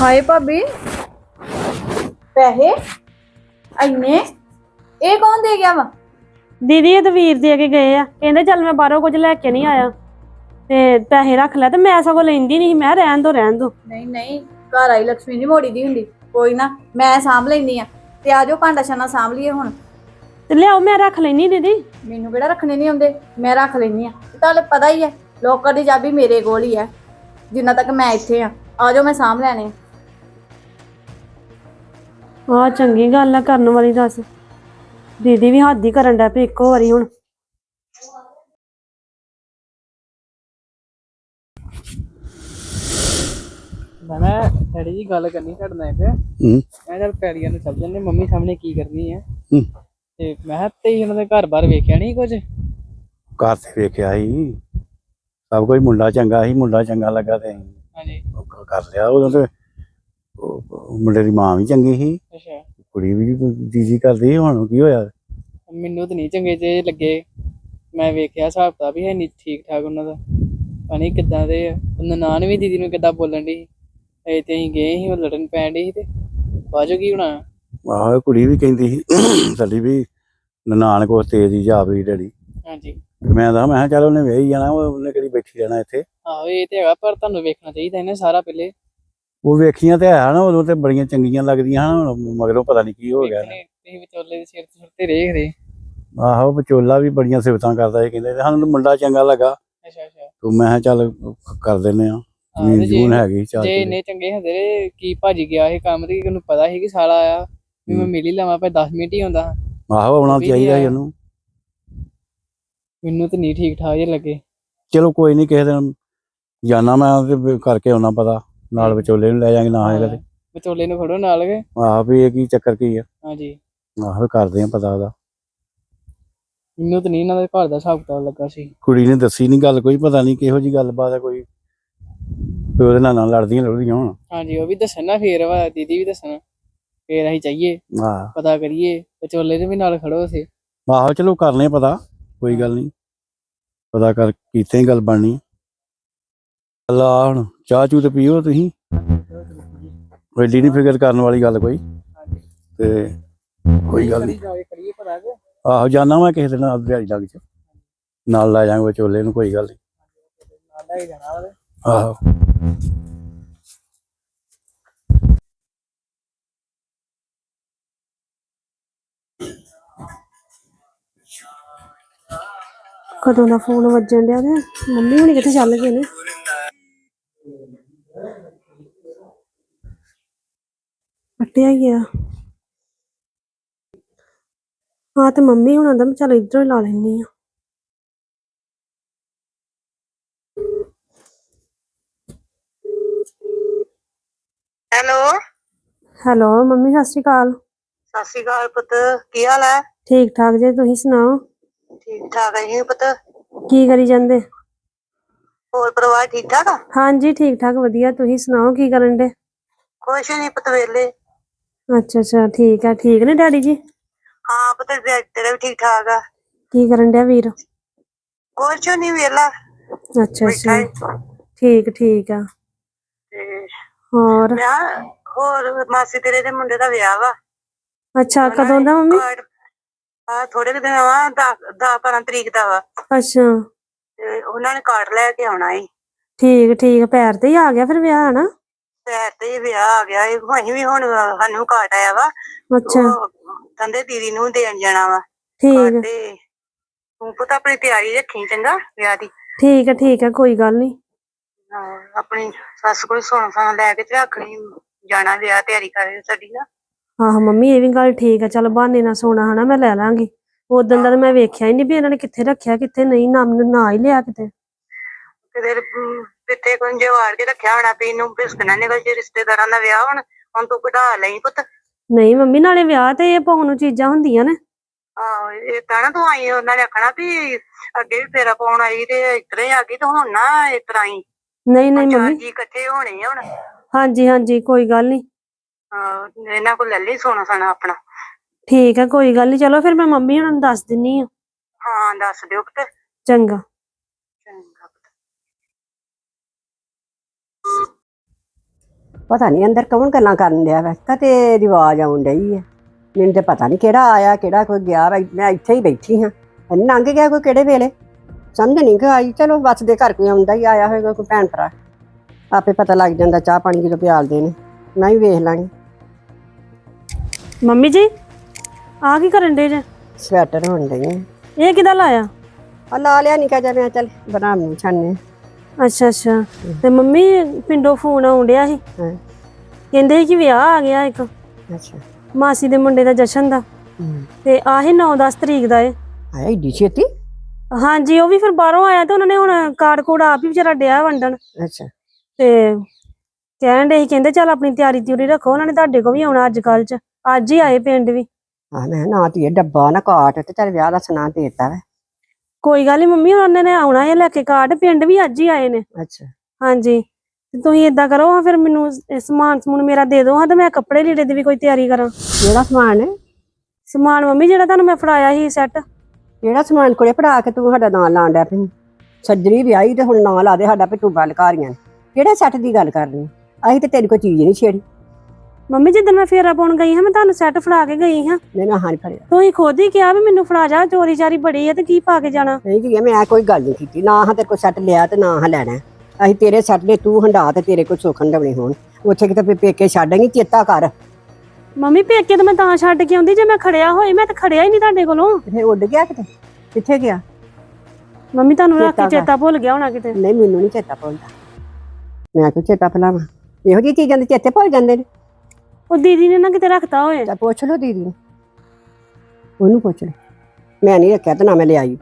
ਹਾਏ ਭਾਬੀ। ਪੈਸੇ? ਇੰਨੇ? ਇਹ ਕੌਣ ਦੇ ਗਿਆ ਵਾ? ਦੀਦੀ ਇਹ ਤਾਂ ਵੀਰ ਦੇ ਕੇ ਗਏ ਆ। ਕਹਿੰਦੇ ਚੱਲ ਮੈਂ ਬਾਹਰੋਂ ਕੁਝ ਲੈ ਕੇ ਨਹੀਂ ਆਇਆ। ਤੇ ਪੈਸੇ ਰੱਖ ਲੈ ਤੇ ਮੈਂ ਸਗੋਂ ਲੈਂਦੀ ਨਹੀਂ ਮੈਂ ਰਹਿਣ ਦੋ ਰਹਿਣ ਦੋ। ਨਹੀਂ ਨਹੀਂ। ਘਰ ਆਈ ਲక్ష్ਮੀ ਨਹੀਂ ਮੋੜੀ ਦੀ ਹੁੰਦੀ। ਕੋਈ ਨਾ ਮੈਂ ਸਾਂਭ ਲੈਂਦੀ ਆ। ਤੇ ਆਜੋ ਭਾਂਡਾ ਛਾਨਾ ਸਾਂਭ ਲਈਏ ਹੁਣ। ਤੇ ਲਿਆਓ ਮੈਂ ਰੱਖ ਲੈਣੀ ਦੀਦੀ। ਮੈਨੂੰ ਕਿਹੜਾ ਰੱਖਣੇ ਨਹੀਂ ਆਉਂਦੇ? ਮੈਂ ਰੱਖ ਲੈਂਦੀ ਆ। ਤੁਹਾਨੂੰ ਪਤਾ ਹੀ ਹੈ ਲੋਕਾਂ ਦੀ ਚਾਬੀ ਮੇਰੇ ਕੋਲ ਹੀ ਹੈ ਜਿੰਨਾ ਤੱਕ ਮੈਂ ਇੱਥੇ ਆ। ਆਜੋ ਮੈਂ ਸਾਂਭ ਲੈਣੇ ਆ। ਆਹ ਚੰਗੀ ਗੱਲ ਆ ਕਰਨ ਵਾਲੀ ਦੱਸ। ਦੀਦੀ ਵੀ ਹੱਦ ਹੀ ਕਰਨ ਡੈ ਪਈ ਇੱਕੋ ਵਾਰੀ ਹੁਣ। ਮੈਂ ਨਾ ਡੈਡੀ ਜੀ ਗੱਲ ਕਰਨੀ ਤੁਹਾਡੇ ਨਾਲ ਇੱਕ। ਹੂੰ। ਮੈਂ ਚੱਲ ਪੈਲੀਆਂ ਨੂੰ ਚੱਲ ਜੰਨੇ ਮੰਮੀ ਸਾਹਮਣੇ ਕੀ ਕਰਨੀ ਹੈ ਹੂੰ। ਤੇ ਮੈਂ ਕਿਹਾ ਤੇ ਉਹਨਾਂ ਦੇ ਘਰ ਬਾਰ ਵੇਖਿਆ ਨਹੀਂ ਕੁਝ? ਘਰ ਤੇ ਵੇਖਿਆ ਸੀ। ਸਭ ਕੋਈ ਮੁੰਡਾ ਚੰਗਾ ਸੀ ਮੁੰਡਾ ਚੰਗਾ ਲੱਗਾ ਤੇ ਅਸੀਂ ਹਾਂਜੀ। ਉਹ ਕਰ ਲਿਆ। ਉਦੋਂ ਤੇ ਉਹ- ਮੁੰਡੇ ਦੀ ਮਾਂ ਵੀ ਚੰਗੀ ਸੀ। ਅੱਛਾ। ਕੁੜੀ ਵੀ ਜੀਜੀ ਕਰਦੀ ਸੀ, ਹੁਣ ਕੀ ਹੋਇਆ? ਮੈਨੂੰ ਤਾਂ ਨਹੀਂ ਚੰਗੇ ਜੇ ਲੱਗੇ। ਮੈਂ ਵੇਖਿਆ ਹਿਸਾਬ ਤਾਂ ਵੀ ਹੈ ਨਹੀਂ ਠੀਕ ਠਾਕ ਉਹਨਾਂ ਦਾ। ਪਾਣੀ ਕਿੱਦਾਂ ਦੇ ਆ। ਨਨਾਣ ਵੀ ਦੀਦੀ ਨੂੰ ਕਿੱਦਾਂ ਬੋਲਣ ਦੀ ਐ ਤੇ ਅਸੀਂ ਗਏ ਸੀ ਉਹ ਲੜਨ ਪੈਣ ਦੀ ਤੇ ਬਾਜੋ ਕੀ ਹੋਣਾ? ਆਹ ਕੁੜੀ ਵੀ ਕਹਿੰਦੀ ਸੀ ਸਾਡੀ ਵੀ ਨਨਾਣ ਕੋ ਤੇਜ਼ ਹੀ ਜਾਵੀ ਡੈਡੀ। ਹਾਂਜੀ। ਤੇ ਮੈਂ ਤਾਂ ਮੈਂ ਕਿਹਾ ਚੱਲ ਉਹਨੇ ਵੇਹੀ ਜਾਣਾ ਉਹ- ਉਹਨੇ ਕਿਹੜੀ ਬੈਠੀ ਰਹਿਣਾ ਇੱਥੇ। ਆਹੋ ਇਹ ਤੇ ਹੈਗਾ ਪਰ ਤੁਹਾਨੂੰ ਵੇਖਣਾ ਚਾਹੀਦਾ ਇਹਨੇ ਸਾਰਾ ਪਹਿਲੇ। ਉਹ ਵੇਖੀਆਂ ਤੇ ਹੈ ਨਾ ਉਦੋਂ ਤੇ ਬੜੀਆਂ ਚੰਗੀਆਂ ਲੱਗਦੀਆਂ ਹਨ ਹੁਣ ਮਗਰੋਂ ਪਤਾ ਨਹੀਂ ਕੀ ਹੋ ਗਿਆ। ਵੇਖਣੇ, ਤੁਸੀਂ ਵਿਚੋਲੇ ਦੇ ਸਿਰ ਤੇ ਸਿਰ ਤੇ ਰੇਖ ਰਹੇ ਆਹੋ ਵਿਚੋਲਾ ਵੀ ਬੜੀਆਂ ਸਿਫਤਾਂ ਕਰਦਾ ਸੀ ਕਹਿੰਦੇ ਸਾਨੂੰ ਤਾਂ ਮੁੰਡਾ ਚੰਗਾ ਲੱਗਾ। ਅੱਛਾ ਅੱਛਾ। ਤੂੰ ਮੈਂ ਕਿਹਾ ਚੱਲ ਕਰ ਦਿੰਨੇ ਆ ਹਾਂ, ਤੇ ਜੂਨ ਜੇ- ਜੂਨ ਹੈਗੀ ਚਾਰ ਜੇ ਕਿੱਲੇ। ਇੰਨੇ ਚੰਗੇ ਹੁੰਦੇ ਨੇ ਕੀ ਭਾਜੀ ਗਿਆ ਇਹ ਕੰਮ ਤੇ ਉਹਨੂੰ ਪਤਾ ਸੀ ਕਿ ਸਾਲਾ ਆਇਆ। ਵੀ ਮੈਂ ਹੂੰ। ਮਿਲ ਹੀ ਲਵਾਂ ਭਾਵੇਂ 10 ਮਿੰਟ ਹੀ ਹੁੰਦਾ। ਆਹੋ ਆਉਣਾ ਵੀ ਚਾਹੀਦਾ ਸੀ ਆਇਆ। ਉਹਨੂੰ। ਮੈਨੂੰ ਤਾਂ ਨਹੀਂ ਠੀਕ ਠਾਕ ਜੇ ਲੱਗੇ। ਚਲੋ ਕੋਈ ਨਹੀਂ ਕਿਸੇ ਦਿਨ ਜਾਣਾ ਮੈਂ ਤੇ ਕਰਕੇ ਆਉਣਾ ਪਤਾ। ਨਾਲ ਵਿਚੋਲੇ ਨੂੰ ਲੈ ਜਾਾਂਗੇ ਨਾ ਹੈਗਾ ਤੇ। ਵਿਚੋਲੇ ਨੂੰ ਖੜੋ ਨਾਲ ਕੇ। ਆਹ ਵੀ ਇਹ ਕੀ ਚੱਕਰ ਕੀ ਆ? ਹਾਂਜੀ। ਆਹੋ ਕਰਦੇ ਆ ਪਤਾ ਉਹਦਾ। ਮੈਨੂੰ ਤਾਂ ਨਹੀਂ ਇਹਨਾਂ ਦੇ ਘਰ ਦਾ ਹਿਸਾਬ ਕਿਤਾਬ ਲੱਗਾ ਸੀ। ਕੁੜੀ ਨੇ ਦੱਸੀ ਨਹੀਂ ਗੱਲ ਕੋਈ ਪਤਾ ਨਹੀਂ ਕਿਹੋ ਜੀ ਗੱਲਬਾਤ ਆ ਕੋਈ। ਵੀ ਉਹਦੇ ਨਾਲ ਨਾਲ ਲੜਦੀਆਂ ਲੜਦੀਆਂ ਹੋਣ। ਹਾਂਜੀ ਉਹ ਵੀ ਦੱਸਣ ਨਾ ਫੇਰ ਵਾ ਦੀਦੀ ਵੀ ਦੱਸਣ। ਫੇਰ ਅਸੀਂ ਚਾਹੀਏ ਆਹ। ਪਤਾ ਕਰੀਏ ਵਿਚੋਲੇ ਦੇ ਵੀ ਨਾਲ ਖੜੋ ਸੀ ਆਹੋ ਚਲੋ ਕਰਨੇ ਪਤਾ ਕੋਈ ਗੱਲ ਨਹੀਂ ਪਤਾ ਕਰ ਕੀਤੇ ਹੀ ਗੱਲ ਬਣਨੀ ਹੁਣ। ਚਾਹ ਚੂ ਤੇ ਪੀਓ ਤੁਸੀਂ। ਐਡੀ ਨਹੀਂ ਫਿਕਰ ਕਰਨ ਵਾਲੀ ਗੱਲ ਕੋਈ। ਤੇ ਕੋਈ ਗੱਲ ਨਹੀਂ ਆਹੋ ਜਾਣਾ ਮੈਂ ਕਿਸੇ ਦਿਨ ਨਾਲ ਦਿਹਾੜੀ ਲੱਗ ਚ। ਨਾਲ ਲੈ ਜਾਵਾਂਗੇ ਵਿਚੋਲੇ ਨੂੰ, ਕੋਈ ਗੱਲ ਨਹੀਂ ਆਹੋ। ਕਦੋਂ ਦਾ ਫੋਨ ਵੱਜਣ ਡਿਆ ਤੇ? ਮੰਮੀ ਹੁਣੀ ਕਿੱਥੇ ਚੱਲ ਗਏ ਨੇ? ਕੱਟਿਆ ਗਿਆ ਹਾਂ ਤੇ ਮੰਮੀ ਹੁਣਾਂ ਦਾ ਮੈਂ ਚੱਲ ਇੱਧਰੋਂ ਹੀ ਲਾ ਲੈਣੀ ਆ ਹੈਲੋ। ਹੈਲੋ ਮੰਮੀ ਸਤਿ ਸ਼੍ਰੀ ਅਕਾਲ। ਸਤਿ ਸ਼੍ਰੀ ਅਕਾਲ ਪੁੱਤ ਕੀ ਹਾਲ ਹੈ? ਠੀਕ ਠਾਕ ਜੇ ਤੁਸੀਂ ਸੁਣਾਓ? ਠੀਕ ਠਾਕ ਹੈ ਜੀ ਪੁੱਤ। ਕੀ ਕਰੀ ਜਾਂਦੇ? ਹੋਰ ਪਰਿਵਾਰ ਠੀਕ ਠਾਕ ਆ? ਹਾਂਜੀ ਠੀਕ ਠਾਕ ਵਧੀਆ। ਤੁਸੀਂ ਸੁਣਾਓ ਕੀ ਕਰਨ ਦੇ ਕੁਛ ਨਹੀਂ ਪੁੱਤ ਵੇਲੇ ਅੱਛਾ ਅੱਛਾ ਠੀਕ ਆ। ਠੀਕ ਨੇ ਡੈਡੀ ਜੀ? ਹਾਂ ਪੁੱਤ ਤੇ- ਤੇਰਾ ਵੀ ਠੀਕ ਠਾਕ ਆ। ਕੀ ਕਰਨ ਡਿਆ ਵੀਰ? ਕੁਛ ਨਹੀਂ ਵੇਲਾ ਅੱਛਾ ਬੈਠਾ ਅੱਛਾ। ਠੀਕ ਠੀਕ ਆ। ਤੇ ਹੋਰ? ਮੈਂ ਕਿਹਾ, ਹੋਰ ਮਾਸੀ ਤੇਰੇ ਦੇ ਮੁੰਡੇ ਦਾ ਵਿਆਹ ਵਾ। ਅੱਛਾ ਕਦੋਂ ਦਾ ਮੰਮੀ? ਆ ਥੋੜੇ ਕੁ ਦਿਨ ਆ 10 12 ਤਰੀਕ ਦਾ ਵਾ। ਅੱਛਾ। ਤੇ ਉਹਨਾਂ ਨੇ ਕਾਰਡ ਲੈ ਕੇ ਆਉਣਾ ਈ ਠੀਕ ਠੀਕ ਪੈਰ ਤੇ ਹੀ ਆ ਗਿਆ ਫਿਰ ਵਿਆਹ ਹਨਾ? ਤੇ ਤੇ ਇਹ ਵਿਆਹ ਆ ਗਿਆ ਏ। ਅਸੀਂ ਵੀ ਹੁਣ ਸਾਨੂੰ ਕਾਰਡ ਆਇਆ ਵਾ ਅੱਛਾ। ਉਹ ਕਹਿੰਦੇ ਦੀਦੀ ਨੂੰ ਦੇਣ ਜਾਣਾ ਵਾ। ਠੀਕ। ਤੇ ਤੂੰ ਪੁੱਤ ਆਪਣੀ ਤਿਆਰੀ ਰੱਖੀ ਚੰਗਾ ਵਿਆਹ ਦੀ। ਠੀਕ ਹੈ ਠੀਕ ਹੈ ਕੋਈ ਗੱਲ ਨਹੀਂ ਹਾਂ, ਆਪਣੀ ਸੱਸ ਕੋਲ ਸੋਨਾ ਸਾਨਾ ਲੈ ਕੇ ਤੇ ਰੱਖਣੀ ਜਾਣਾ ਵਿਆਹ ਤਿਆਰੀ ਕਰੇ ਸਾਡੀ ਨਾ ਆਹੋ ਮੰਮੀ ਇਹ ਵੀ ਗੱਲ ਠੀਕ ਹੈ ਚਲ ਬਹਾਨੇ ਨਾਲ ਸੋਣਾ ਹਨਾ ਮੈਂ ਲੈ ਲਾਂਗੀ। ਉਦੋਂ ਦਾ ਤਾਂ ਮੈਂ ਵੇਖਿਆ ਹੀ ਨਹੀਂ ਵੀ ਇਹਨਾਂ ਨੇ ਕਿੱਥੇ ਰੱਖਿਆ ਕਿੱਥੇ ਨਹੀਂ ਨਾ ਮੈਨੂੰ ਨਾ ਹੀ ਲਿਆ ਕਿਤੇ। ਕਿਤੇ ਪਿੱਤੇ ਕੋਈ ਜਵਾੜ ਕੇ ਰੱਖਿਆ ਹੋਣਾ ਵੀ ਇਹਨੂੰ ਬਿਸਕਣਾ ਨਿਕਲ ਜੇ ਰਿਸ਼ਤੇਦਾਰਾਂ ਦਾ ਵਿਆਹ ਹੁਣ ਹੁਣ ਤੂੰ ਕਢਾ ਲਈ ਪੁੱਤ। ਨਹੀਂ ਮੰਮੀ ਨਾਲੇ ਵਿਆਹ ਤੇ ਇਹ ਪਾਉਣ ਨੂੰ ਚੀਜ਼ਾਂ ਹੁੰਦੀਆਂ ਨੇ। ਆਹੋ ਇਹ ਤਾਂ ਨਾ ਤੂੰ ਆਈ ਉਹਨਾਂ ਨੇ ਆਖਣਾ ਵੀ ਅੱਗੇ ਵੀ ਫੇਰਾ ਪਾਉਣ ਆਈ ਤੇ ਹੀ ਆ ਗਈ ਤੇ ਹੁਣ ਨਾ ਇਸ ਤਰ੍ਹਾਂ ਹੀ। ਨਹੀਂ ਨਹੀਂ ਮੰਮੀ। ਜੀ ਇਕੱਠੇ ਹੋਣੇ ਆ ਹੁਣ। ਹਾਂਜੀ ਹਾਂਜੀ ਕੋਈ ਗੱਲ ਨਹੀਂ। ਹਾਂ, ਇਹਨਾਂ ਕੋਲ ਲੈ ਲਈ ਸੋਨਾ ਸਾਨਾ ਆਪਣਾ। ਠੀਕ ਹੈ ਕੋਈ ਗੱਲ ਨਹੀਂ ਚਲੋ ਫਿਰ ਮੈਂ ਮੰਮੀ ਹੁਣਾਂ ਨੂੰ ਦੱਸ ਦਿੰਨੀ ਆ। ਹਾਂ ਦੱਸ ਦਿਓ ਪੁੱਤ। ਚੰਗਾ। ਚੰਗਾ ਪੁੱਤ। ਪਤਾ ਨਹੀਂ ਅੰਦਰ ਕੌਣ ਗੱਲਾਂ ਕਰਨ ਡਿਆ ਵਾ ਕਤੇ ਰਿਵਾਜ ਆਉਣ ਡਈ ਹੈ ਮੈਨੂੰ ਤੇ ਪਤਾ ਨਹੀਂ ਕਿਹੜਾ ਆਇਆ ਕਿਹੜਾ ਕੋਈ ਗਿਆ ਵਾ ਮੈਂ ਇੱਥੇ ਹੀ ਬੈਠੀ ਹਾਂ। ਲੰਘ ਗਿਆ ਕੋਈ ਕਿਹੜੇ ਵੇਲੇ? ਸਮਝ ਨਹੀਂ ਗਾ ਆਈ? ਚਲੋ ਬਸ ਦੇ ਘਰ ਕੋਈ ਆਉਂਦਾ ਹੀ ਆਇਆ ਹੋਏਗਾ ਕੋਈ ਭੈਣ ਭਰਾ। ਆਪੇ ਪਤਾ ਲੱਗ ਜਾਂਦਾ ਚਾਹ ਪਾਣੀ ਜਦੋਂ ਪਿਆਲਦੇ ਨੇ। ਮੈਂ ਵੀ ਵੇਖ ਲਾਂਗੀ। ਮੰਮੀ ਜੀ? ਆ ਕੀ ਕਰਨ ਦੇ ਜੇ? ਸਵੈਟਰ ਹੋਣ ਹੈ ਇਹ ਕਿਦਾ ਲਾਇਆ? ਆ ਲਾ ਲਿਆ ਨਿਕਾ ਜਾ ਮੈਂ ਚੱਲ ਨੂੰ ਛਾਨੇ ਅੱਛਾ ਅੱਛਾ। ਤੇ ਮੰਮੀ ਪਿੰਡੋਂ ਫੋਨ ਆਉਣ ਡਿਆ ਸੀ। ਹਾਂ। ਕਹਿੰਦੇ ਸੀ ਕਿ ਵਿਆਹ ਆ ਗਿਆ ਇੱਕ। ਅੱਛਾ। ਮਾਸੀ ਦੇ ਮੁੰਡੇ ਦਾ ਜਸ਼ਨ ਦਾ। ਤੇ ਆਹੀ 9-10 ਤਰੀਕ ਦਾ ਏ। ਆਇਆ ਏਡੀ ਛੇਤੀ? ਹਾਂਜੀ ਉਹ ਵੀ ਫਿਰ ਬਾਹਰੋਂ ਆਇਆ ਤੇ ਉਹਨਾਂ ਨੇ ਹੁਣ ਕਾਰਡ ਕੋਡ ਆਪ ਹੀ ਵਿਚਾਰਾ ਡਿਆ ਵੰਡਣ। ਅੱਛਾ। ਤੇ ਕਹਿਣ ਦੇ ਸੀ ਕਹਿੰਦੇ ਚੱਲ ਆਪਣੀ ਤਿਆਰੀ ਤਿਉਰੀ ਰੱਖੋ ਉਹਨਾਂ ਨੇ ਤੁਹਾਡੇ ਕੋ ਵੀ ਆਉਣਾ ਅੱਜ ਕੱਲ ਚ। ਅੱਜ ਹੀ ਆਏ ਪਿੰਡ ਵੀ। ਆ ਮੈਂ ਨਾ ਧੀਏ ਡੱਬਾ ਨਾ ਕਾਟ ਤੇ ਚੱਲ ਵਿਆਹ ਦਾ ਦੇ ਦਿੱਤਾ ਵਾ। ਕੋਈ ਗੱਲ ਨਹੀਂ ਮੰਮੀ ਉਹਨਾਂ ਨੇ ਆਉਣਾ ਹੈ ਲੈ ਕੇ ਕਾਰਡ ਪਿੰਡ ਵੀ ਅੱਜ ਹੀ ਆਏ ਨੇ। ਅੱਛਾ। ਹਾਂਜੀ। ਤੇ ਤੁਸੀਂ ਇਦਾਂ ਕਰੋ ਹਾਂ ਫਿਰ ਮੈਨੂੰ ਇਹ ਸਮਾਨ ਸਮੂਨ ਮੇਰਾ ਦੇ ਦਿਓ ਹਾਂ ਤੇ ਮੈਂ ਕੱਪੜੇ ਲੀੜੇ ਦੀ ਵੀ ਕੋਈ ਤਿਆਰੀ ਕਰਾਂ। ਕਿਹੜਾ ਸਮਾਨ ਹੈ ਸਮਾਨ ਮੰਮੀ ਜਿਹੜਾ ਤੁਹਾਨੂੰ ਮੈਂ ਫੜਾਇਆ ਸੀ ਸੈੱਟ ਕਿਹੜਾ ਸਮਾਨ ਕੋਲੇ ਪੜਾ ਕੇ ਤੂੰ ਸਾਡਾ ਨਾਂ ਲਾਣ ਡਿਆ ਪਈ? ਸੱਜਰੀ ਵਿਆਹੀ ਤੇ ਹੁਣ ਨਾਂ ਲਾ ਦੇ ਸਾਡਾ ਵੀ ਤੂੰ ਗੱਲ ਕਾਰੀਆਂ ਕਿਹੜੇ ਸੈੱਟ ਦੀ ਗੱਲ ਕਰ ਰਹੀ? ਅਸੀਂ ਤੇ ਤੇਰੀ ਕੋਈ ਚੀਜ਼ ਨਹੀਂ ਛੇੜੀ। ਮੰਮੀ ਜਿੱਦਣ ਮੈਂ ਫੇਰਾ ਪਾਉਣ ਗਈ ਹਾਂ ਮੈਂ ਤੁਹਾਨੂੰ ਸੈੱਟ ਫੜਾ ਕੇ ਗਈ ਹਾਂ। ਮੈਂ ਨਾ ਹਾਂ ਫੜਿਆ। ਤੁਸੀਂ ਖੁਦ ਹੀ ਕਿਹਾ ਵੀ ਮੈਨੂੰ ਫੜਾ ਜਾ ਚੋਰੀ ਚਾਰੀ ਬੜੀ ਹੈ ਤੇ ਕੀ ਪਾ ਕੇ ਜਾਣਾ? ਨਹੀਂ ਜੀ ਮੈਂ ਕੋਈ ਗੱਲ ਨਹੀਂ ਕੀਤੀ। ਨਾ ਹਾਂ ਤੇਰੇ ਕੋਲ ਸੈੱਟ ਲਿਆ ਤੇ ਨਾ ਹਾਂ ਲੈਣਾ। ਅਸੀਂ ਤੇਰੇ ਸੈੱਟ ਦੇ ਤੂੰ ਹੰਡਾ ਤੇ ਤੇਰੇ ਕੋਲ ਸੁਖਣ ਡਵਣੇ ਹੋਣ। ਉੱਥੇ ਕਿਤੇ ਪੇਕੇ ਛੱਡਾਂਗੀ ਚੇਤਾ ਕਰ। ਮੰਮੀ ਪੇਕੇ ਤੇ ਮੈਂ ਤਾਂ ਛੱਡ ਕੇ ਆਉਂਦੀ ਜੇ ਮੈਂ ਖੜਿਆ ਹੋਏ ਮੈਂ ਤਾਂ ਖੜਿਆ ਹੀ ਨਹੀਂ ਤੁਹਾਡੇ ਕੋਲੋਂ। ਫਿਰ ਉੱਡ ਗਿਆ ਕਿਤੇ? ਕਿੱਥੇ ਗਿਆ? ਮੰਮੀ ਤੁਹਾਨੂੰ ਰੱਖ ਕੇ ਚੇਤਾ ਭੁੱਲ ਗਿਆ ਹੋਣਾ ਕਿਤੇ। ਨਹੀਂ ਮੈਨੂੰ ਨਹੀਂ ਚੇਤਾ ਭੁੱਲਦਾ। ਮੈਂ ਕੋਈ ਚੇਤਾ ਭੁਲਾਵਾਂ? ਇਹੋ ਜਿਹੀ ਚੀਜ਼ਾਂ ਦੇ ਚੇਤੇ ਭੁੱਲ ਜਾਂਦੇ ਨੇ। ਉਹ ਦੀਦੀ ਨੇ ਨਾ ਕਿਤੇ ਰੱਖਤਾ ਹੋਏ। ਤਾਂ ਪੁੱਛ ਲਓ ਦੀਦੀ ਨੂੰ। ਉਹਨੂੰ ਪੁੱਛ ਲਓ ਮੈਂ ਨਹੀਂ ਰੱਖਿਆ ਤੇ ਨਾ ਮੈਂ ਲਿਆਈ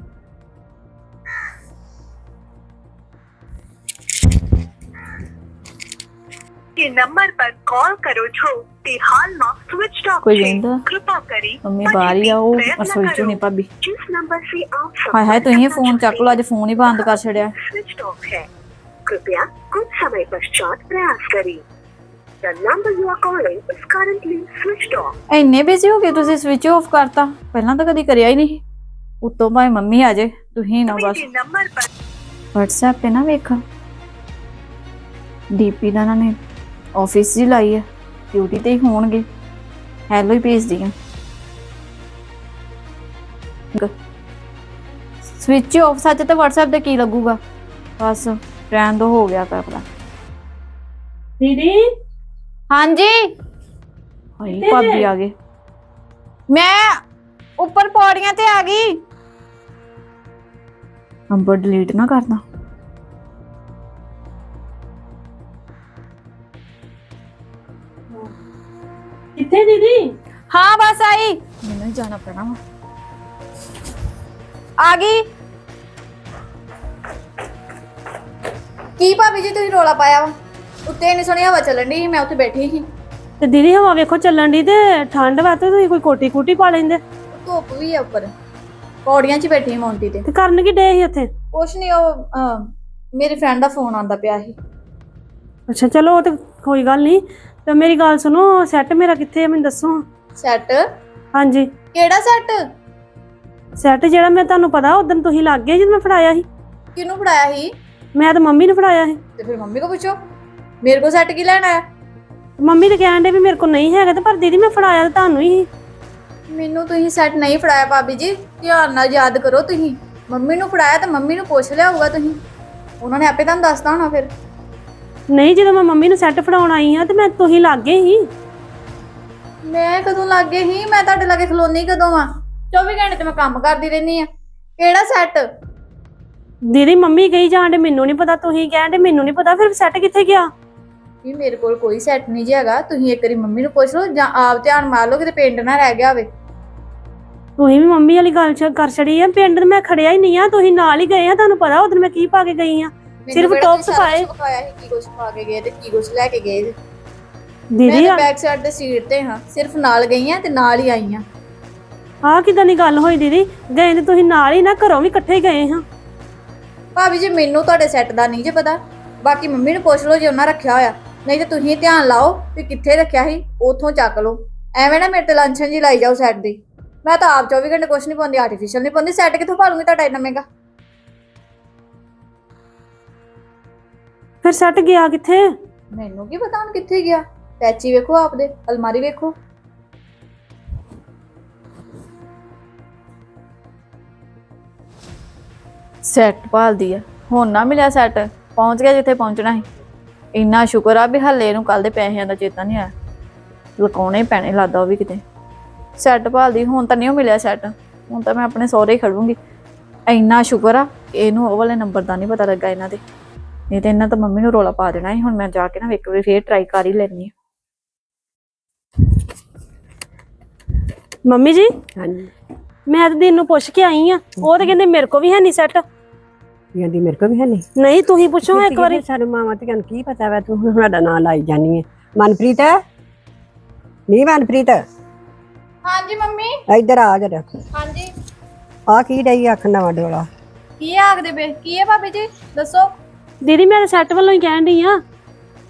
के नंबर पर कॉल करो जो फिलहाल ना स्विच ऑफ कोई है जिंदा? कृपा करी ਮੰਮੀ ਬਾਹਰ ਹੀ ਆ ਨਹੀਂ ਭਾਬੀ। जिस नंबर से आप ਹਾਏ ਹਾਏ ਤੁਸੀਂ ਫੋन ਬੰਦ ਕਰ। The number you are calling is currently switched off. ਇੰਨੇ ਬਿਜ਼ੀ ਹੋ ਗਏ ਤੁਸੀਂ ਸਵਿਚ ਆਫ ਕਰਤਾ ਪਹਿਲਾਂ ਤਾਂ ਕਦੀ ਕਰਿਆ ਹੀ ਨਹੀਂ ਉੱਤੋਂ ਭਾਵੇਂ ਮੰਮੀ ਆ ਜੇ ਤੁਸੀਂ ਨਾ ਬਸ के नंबर पर WhatsApp ਤੇ ਨਾ ਵੇਖ ਡੀਪੀ ਦਾ ਇਹਨਾਂ ਨੇ ਆਫਿਸ ਜੀ ਲਾਈ ਹੈ ਡਿਊਟੀ ਤੇ ਹੀ ਹੋਣਗੇ ਹੈਲੋ ਹੀ ਭੇਜਦੀ ਆ ਸਵਿਚ ਆਫ ਸੱਚ ਤੇ WhatsApp ਤੇ ਕੀ ਲੱਗੂਗਾ ਬਸ ਰਹਿਣ ਦੋ ਹੋ ਗਿਆ ਤਾਂ ਆਪਣਾ ਦੀਦੀ ਹਾਂਜੀ? ਹਾਏ ਭਾਬੀ ਆ ਗਏ। ਮੈਂ ਉੱਪਰ ਪੌੜੀਆਂ ਤੇ ਆ ਗਈ। ਨੰਬਰ ਡਿਲੀਟ ਨਾ ਕਰਦਾ ਕਿੱਥੇ ਦੀਦੀ? ਹਾਂ ਬਸ ਆਈ। ਮੈਨੂੰ ਹੀ ਜਾਣਾ ਪੈਣਾ ਵਾ। ਆ ਗਈ। ਕੀ ਭਾਬੀ ਜੀ ਤੁਸੀਂ ਰੋਲਾ ਪਾਇਆ ਵਾ? ਉੱਤੇ ਨਹੀਂ ਸੁਣੀ ਹਵਾ ਚੱਲਣ ਦੀ ਮੈਂ ਉੱਥੇ ਬੈਠੀ ਸੀ। ਤੇ ਦੀਦੀ ਹਵਾ ਵੇਖੋ ਚੱਲਣ ਦੀ ਤੇ ਠੰਡ ਵਾ ਤੇ ਤੁਸੀਂ ਕੋਈ ਕੋਟੀ ਕੂਟੀ ਪਾ ਲੈਂਦੇ। ਧੁੱਪ ਵੀ ਆ ਉੱਪਰ। ਪੌੜੀਆਂ 'ਚ ਬੈਠੀ ਮੌਂਟੀ ਤੇ। ਤੇ ਕਰਨ ਕੀ ਡੇ ਸੀ ਉੱਥੇ? ਕੁਛ ਨਹੀਂ ਉਹ ਅਹ, ਮੇਰੀ ਫਰੈਂਡ ਦਾ ਫੋਨ ਆਂਦਾ ਪਿਆ ਸੀ। ਅੱਛਾ ਚਲੋ ਉਹ ਤੇ ਕੋਈ ਗੱਲ ਨਹੀਂ ਤੇ ਮੇਰੀ ਗੱਲ ਸੁਣੋ ਸੈੱਟ ਮੇਰਾ ਕਿੱਥੇ ਹੈ ਮੈਨੂੰ ਦੱਸੋ। ਸੈੱਟ ਹਾਂਜੀ। ਕਿਹੜਾ ਸੈੱਟ ਸੈੱਟ ਜਿਹੜਾ ਮੈਂ ਤੁਹਾਨੂੰ ਪਤਾ ਉਦੋਂ ਤੁਸੀਂ ਲੱਗ ਗਏ ਜਦੋਂ ਮੈਂ ਫੜਾਇਆ ਸੀ। ਕਿਹਨੂੰ ਫੜਾਇਆ ਸੀ? ਮੈਂ ਤਾਂ ਮੰਮੀ ਨੂੰ ਫੜਾਇਆ ਸੀ। ਤੇ ਫਿਰ ਮੰਮੀ ਕੋ ਪੁੱਛੋ। ਮੇਰੇ ਕੋ ਸੈੱਟ ਕੀ ਲੈਣਾ ਹੈ? ਮੰਮੀ ਤਾਂ ਕਹਿਣ ਦੇ ਵੀ ਮੇਰੇ ਕੋਲ ਨਹੀਂ ਹੈਗਾ ਤੇ ਪਰ ਦੀਦੀ ਮੈਂ ਫੜਾਇਆ ਤਾਂ ਤੁਹਾਨੂੰ ਹੀ। ਸੀ। ਮੈਨੂੰ ਤੁਸੀਂ ਸੈੱਟ ਨਹੀਂ ਫੜਾਇਆ ਭਾਬੀ ਜੀ ਧਿਆਨ ਨਾਲ ਯਾਦ ਕਰੋ ਤੁਸੀਂ। ਮੰਮੀ ਨੂੰ ਫੜਾਇਆ ਤੇ ਮੰਮੀ ਨੂੰ ਪੁੱਛ ਲਿਆ ਹੋਊਗਾ ਤੁਸੀਂ। ਉਹਨਾਂ ਨੇ ਆਪੇ ਤੁਹਾਨੂੰ ਦੱਸਤਾ ਹੋਣਾ ਫਿਰ। ਨਹੀਂ ਜਦੋਂ ਮੈਂ ਮੰਮੀ ਨੂੰ ਸੈੱਟ ਫੜਾਉਣ ਆਈ ਹਾਂ ਤੇ ਮੈਂ ਤੁਸੀਂ ਲੱਗ ਸੀ ਮੈਂ ਕਦੋਂ ਲੱਗ ਗਈ ਸੀ ਮੈਂ ਤੁਹਾਡੇ ਲਾਗੇ ਖਲੋਨੀ ਕਦੋਂ ਆ 24 ਘੰਟੇ ਤੇ ਮੈਂ ਕੰਮ ਕਰਦੀ ਰਹਿੰਦੀ ਆ ਕਿਹੜਾ ਸੈੱਟ? ਦੀਦੀ ਮੰਮੀ ਕਹੀ ਜਾਂਦੇ ਮੈਨੂੰ ਨਹੀਂ ਪਤਾ ਤੁਸੀਂ ਕਹਿੰਦੇ ਮੈਨੂੰ ਨਹੀਂ ਪਤਾ ਫਿਰ ਸੈੱਟ ਕਿੱਥੇ ਗਿਆ? ਵੀ ਮੇਰੇ ਕੋਲ ਕੋਈ ਸੈੱਟ ਨਹੀਂ ਜੀ ਹੈਗਾ ਤੁਸੀਂ ਇੱਕ ਵਾਰੀ ਮੰਮੀ ਨੂੰ ਪੁੱਛ ਲਓ ਜਾਂ ਆਪ ਧਿਆਨ ਮਾਰ ਲਓ ਕਿਤੇ ਪਿੰਡ ਨਾ ਰਹਿ ਗਿਆ ਹੋਵੇ। ਤੁਸੀਂ ਵੀ ਮੰਮੀ ਵਾਲੀ ਗੱਲ ਚ ਕਰ ਛੜੀ ਆ ਪਿੰਡ ਮੈਂ ਖੜਿਆ ਹੀ ਨਹੀਂ ਆ ਤੁਸੀਂ ਨਾਲ ਹੀ ਗਏ ਆ ਤੁਹਾਨੂੰ ਪਤਾ ਉਦੋਂ ਮੈਂ ਕੀ ਪਾ ਕੇ ਗਈ ਆ। ਸਿਰਫ ਸਾਰਾ ਪਾਏ। ਵਿਖਾਇਆ ਸੀ ਕੀ ਕੁਛ ਪਾ ਕੇ ਗਏ ਤੇ ਕੀ ਕੁਛ ਲੈ ਕੇ ਗਏ ਦੀਦੀ ਮੈਂ ਬੈਕ ਸਾਈਡ ਤੇ ਸੀਟ ਤੇ ਹਾਂ ਸਿਰਫ ਨਾਲ ਗਈ ਆ ਤੇ ਨਾਲ ਹੀ ਆਈ ਆ। ਆਹ ਕਿਦਾਂ ਦੀ ਗੱਲ ਹੋਈ ਦੀਦੀ? ਗਏ ਤੇ ਤੁਸੀਂ ਨਾਲ ਹੀ ਨਾ ਘਰੋਂ ਵੀ ਇਕੱਠੇ ਗਏ ਹਾਂ। ਭਾਬੀ ਜੀ ਮੈਨੂੰ ਤੁਹਾਡੇ ਸੈੱਟ ਦਾ ਨਹੀਂ ਜੇ ਪਤਾ। ਬਾਕੀ ਮੰਮੀ ਨੂੰ ਪੁੱਛ ਲਓ ਜੇ ਉਹਨਾਂ ਰੱਖਿਆ ਹੋਇਆ। ਨਹੀਂ ਤੇ ਤੁਸੀਂ ਧਿਆਨ ਲਾਓ ਵੀ ਕਿੱਥੇ ਰੱਖਿਆ ਸੀ ਉਥੋਂ ਚੱਕ ਲਓ। ਐਵੇਂ ਨਾ ਮੇਰੇ ਤੇ ਲਾਂਛਨ ਜੀ ਲਾਈ ਜਾਓ ਸੈੱਟ ਦੀ। ਮੈਂ ਤਾਂ ਆਪ 24 ਘੰਟੇ ਕੁਛ ਨਹੀਂ ਪਾਉਂਦੀ ਆਰਟੀਫੀਸ਼ੀਅਲ ਨਹੀਂ ਪਾਉਂਦੀ ਸੈੱਟ ਕਿੱਥੋਂ ਪਾ ਲੂੰਗੀ ਤੁਹਾਡਾ ਇੰਨਾ ਮਹਿੰਗਾ? ਫਿਰ ਸੈੱਟ ਗਿਆ ਕਿੱਥੇ? ਮੈਨੂੰ ਕੀ ਪਤਾ ਹੁਣ ਕਿੱਥੇ ਗਿਆ? ਪੈਚੀ ਵੇਖੋ ਆਪਦੇ ਅਲਮਾਰੀ ਵੇਖੋ। ਸੈੱਟ ਭਾਲਦੀ ਆ। ਹੁਣ ਨਾ ਮਿਲਿਆ ਸੈੱਟ ਪਹੁੰਚ ਗਿਆ ਜਿੱਥੇ ਪਹੁੰਚਣਾ ਸੀ। ਇੰਨਾ ਸ਼ੁਕਰ ਆ ਵੀ ਹੱਲੇ ਨੂੰ ਕੱਲ ਦੇ ਪੈਸਿਆਂ ਦਾ ਚੇਤਾ ਨਹੀਂ ਆਇਆ। ਲਕਾਉਣੇ ਪੈਣੇ ਲੱਗਦਾ ਉਹ ਵੀ ਕਿਤੇ। ਸੈੱਟ ਭਾਲਦੀ ਹੁਣ ਤਾਂ ਨਹੀਂ ਉਹ ਮਿਲਿਆ ਸੈੱਟ। ਹੁਣ ਤਾਂ ਮੈਂ ਆਪਣੇ ਸਹੁਰੇ ਹੀ ਖੜੂੰਗੀ ਇੰਨਾ ਸ਼ੁਕਰ ਆ ਇਹਨੂੰ ਉਹ ਵਾਲੇ ਨੰਬਰ ਦਾ ਨਹੀਂ ਪਤਾ ਲੱਗਾ ਇਹਨਾਂ ਦੇ। ਨਹੀਂ ਤੇ ਇਹਨਾਂ ਤਾਂ ਮੰਮੀ ਨੂੰ ਰੋਲਾ ਪਾ ਦੇਣਾ ਸੀ ਹੁਣ ਮੈਂ ਜਾ ਕੇ ਨਾ ਇੱਕ ਵਾਰੀ ਫੇਰ ਟਰਾਈ ਕਰ ਹੀ ਲੈਣੀ ਮੰਮੀ ਜੀ ਹਾਂਜੀ। ਮੈਂ ਤਾਂ ਦਿਨ ਨੂੰ ਪੁੱਛ ਕੇ ਆਈ ਆ ਉਹ ਤਾਂ ਕਹਿੰਦੇ ਮੇਰੇ ਕੋ ਵੀ ਹੈ ਨਹੀਂ ਸੈੱਟ। ਕਹਿੰਦੀ ਮੇਰੇ ਕੋਲ ਵੀ ਹੈ ਨਹੀਂ ਨਹੀਂ ਤੁਸੀਂ ਪੁੱਛੋ ਇੱਕ ਵਾਰੀ। ਸਾਨੂੰ ਮਾਵਾਂ ਤੇ ਕੀ ਪਤਾ ਵਾ ਤੂੰ ਹੁਣ ਸਾਡਾ ਨਾਂ ਲਾਈ ਜਾਨੀ ਹੈ ਮਨਪ੍ਰੀਤ? ਨਹੀਂ ਮਨਪ੍ਰੀਤ? ਹਾਂਜੀ ਮੰਮੀ। ਇੱਧਰ ਆ ਜਰਾ ਹਾਂਜੀ। ਆ ਕੀ ਡਈ ਅੱਖ ਨਵਾਂ ਡੋਲਾ? ਕੀ ਆਖਦੇ ਬੇ ਕੀ ਹੈ ਭਾਬੀ ਜੀ? ਦੱਸੋ। ਦੀਦੀ ਮੈਂ ਸੈੱਟ ਵੱਲੋਂ ਹੀ ਕਹਿਣ ਡਈ ਆ।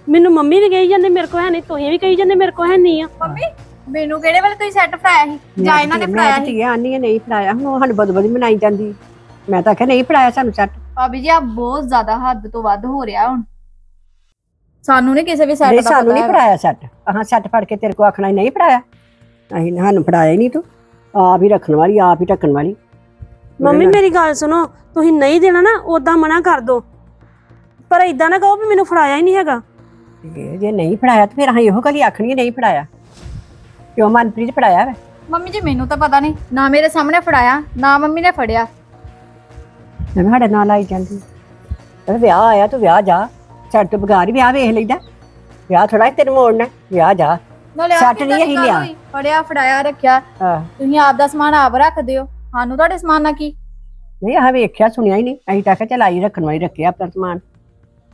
ਮੈਨੂੰ ਮੰਮੀ ਵੀ ਕਹੀ ਜਾਂਦੇ ਮੇਰੇ ਕੋ ਹੈ ਨਹੀਂ ਤੁਸੀਂ ਵੀ ਕਹੀ ਜਾਂਦੇ ਮੇਰੇ ਕੋ ਹੈ ਨਹੀਂ ਆ। ਮੰਮੀ ਮੈਨੂੰ ਕਿਹੜੇ ਵੇਲੇ ਤੁਸੀਂ ਸੈੱਟ ਫੜਾਇਆ ਸੀ? ਜਾਂ ਇਹਨਾਂ ਨੇ ਫੜਾਇਆ ਸੀ? ਆਨੀ ਨਹੀਂ ਫੜਾਇਆ। ਹੁਣ ਉਹ ਸਾਨੂੰ ਬਦਬਦੀ ਮਨਾਈ ਜਾਂਦੀ। ਮੈਂ ਤਾਂ ਆਖਿਆ ਨਹੀਂ ਫੜਾਇਆ ਸਾਨੂੰ ਸੱਟ। ਭਾਬੀ ਜੀ ਆ ਬਹੁਤ ਜ਼ਿਆਦਾ ਹੱਦ ਤੋਂ ਵੱਧ ਹੋ ਰਿਹਾ ਹੁਣ। ਸਾਨੂੰ ਨਹੀਂ ਕਿਸੇ ਵੀ ਸੈੱਟ ਨਹੀਂ ਦਾ ਸਾਨੂੰ ਪਤਾ ਨਹੀਂ ਹੈਗਾ। ਫੜਾਇਆ ਸੱਟ ਆਹਾਂ ਸੱਟ ਫੜ ਕੇ ਤੇਰੇ ਕੋ ਆਖਣਾ ਸੀ, ਨਹੀਂ ਫੜਾਇਆ। ਅਸੀਂ ਸਾਨੂੰ ਫੜਾਇਆ ਹੀ ਨਹੀਂ ਤੂੰ। ਆਪ ਹੀ ਰੱਖਣ ਵਾਲੀ ਆਪ ਹੀ ਢੱਕਣ ਵਾਲੀ। ਮੰਮੀ ਮੇਰੀ ਗੱਲ ਸੁਣੋ ਤੁਸੀਂ ਨਹੀਂ ਦੇਣਾ ਨਾ ਉਦਾਂ ਮਨਾ ਕਰ ਦੋ। ਪਰ ਇਦਾਂ ਨਾ ਕਹੋ ਵੀ ਮੈਨੂੰ ਫੜਾਇਆ ਹੀ ਨਹੀਂ ਹੈਗਾ। ਜੇ ਨਹੀਂ ਫੜਾਇਆ ਤੇ ਫਿਰ ਅਸੀਂ ਇਹੋ ਗੱਲ ਹੀ ਆਖਣੀ ਹੈ, ਨਹੀਂ ਫੜਾਇਆ। ਕਿਉਂ ਮਨਪ੍ਰੀਤ ਫੜਾਇਆ ਵਾ? ਮੰਮੀ ਜੀ ਮੈਨੂੰ ਤਾਂ ਪਤਾ ਨਹੀਂ ਨਾ ਮੇਰੇ ਸਾਹਮਣੇ ਫੜਾਇਆ ਨਾ ਮੰਮੀ ਨੇ ਫੜਿਆ। ਮੈਂ ਕਿਹਾ ਸਾਡੇ ਨਾਲ ਆਈ ਜਾਂਦੀ ਕਹਿੰਦਾ ਵਿਆਹ ਆਇਆ ਤੂੰ ਵਿਆਹ ਜਾ। ਛੱਡ ਤੋਂ ਬਗਾਰ ਹੀ ਵਿਆਹ ਵੇਖ ਲਈਦਾ। ਵਿਆਹ ਥੋੜਾ ਤੈਨੂੰ ਮੋੜਨਾ ਵਿਆਹ ਜਾ। ਨਾਲੇ ਆਹ ਸੈੱਟ ਕਿੱਦਾਂ ਨਹੀਂ ਦੀ ਅਸੀਂ ਗੱਲ ਲਿਆ। ਹੋਈ? ਫੜਿਆ ਫੜਾਇਆ ਰੱਖਿਆ। ਹਾਂ। ਤੁਸੀਂ ਆਪ ਦਾ ਸਮਾਨ ਆਪ ਰੱਖਦੇ ਹੋ ਸਾਨੂੰ ਤੁਹਾਡੇ ਸਮਾਨ ਨਾਲ ਕੀ? ਨਹੀਂ ਆਹ ਵੇਖਿਆ ਸੁਣਿਆ ਹੀ ਨਹੀਂ। ਅਸੀਂ ਤਾਂ ਕਿਹਾ ਚੱਲ ਆਈ ਰੱਖਣ ਵਾਲੀ ਰੱਖਿਆ ਆਪਣਾ ਸਮਾਨ।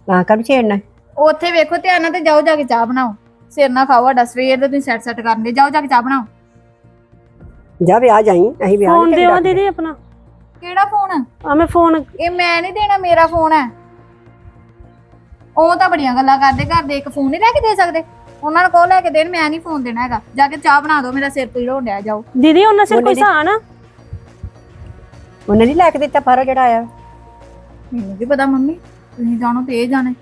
ਤਾਂ ਕਰ ਛੇੜਨਾ ਉੱਥੇ ਵੇਖੋ ਧਿਆਨ ਨਾਲ ਤੇ ਜਾਓ ਜਾ ਕੇ ਚਾਹ ਬਣਾਓ। ਸਿਰ ਨਾ ਖਾਓ ਸਾਡਾ ਸਵੇਰ ਦੇ ਤੁਸੀਂ ਸੈੱਟ ਸੈੱਟ ਕਰਨ। ਦੇ ਜਾਓ ਜਾ ਕੇ ਚਾਹ ਬਣਾਓ। ਜਾ ਵਿਆਹ ਜਾਈ ਅਸੀਂ ਵਿਆਹ ਫੋਨ ਨਹੀਂ ਦਿਓ। ਦੀਦੀ ਆਪਣਾ। ਕਿਹੜਾ ਫੋਨ ਆ? ਮੈਂ ਫੋਨ ਇਹ ਮੈਂ ਨਹੀਂ ਦੇਣਾ ਮੇਰਾ ਫੋਨ ਹੈ ਉਹ ਤਾਂ ਬੜੀਆਂ ਗੱਲਾਂ ਕਰਦੇ ਘਰ ਦੇ ਇੱਕ ਫੋਨ ਨਹੀਂ ਲੈ ਕੇ ਦੇ ਸਕਦੇ। ਉਹਨਾਂ ਨੂੰ ਕਹੋ ਲੈ ਕੇ ਦੇਣ ਮੈਂ ਨਹੀਂ ਫੋਨ ਦੇਣਾ ਹੈਗਾ। ਜਾ ਕੇ ਚਾਹ ਬਣਾ ਦਿਓ ਮੇਰਾ ਸਿਰ ਪੀੜ ਹੋਣ ਡਿਆ ਜਾਓ। ਦੀਦੀ ਉਹਨਾਂ ਸਿਰ ਕੋਈ ਸਾਨ ਆ? ਉਹਨੇ ਨਹੀਂ ਲੈ ਕੇ ਦਿੱਤਾ ਪਰ ਜਿਹੜਾ ਆਇਆ। ਮੈਨੂੰ ਵੀ ਪਤਾ ਮੰਮੀ ਤੁਸੀਂ ਜਾਣੋ ਤੇ ਇਹ ਜਾਣੇ।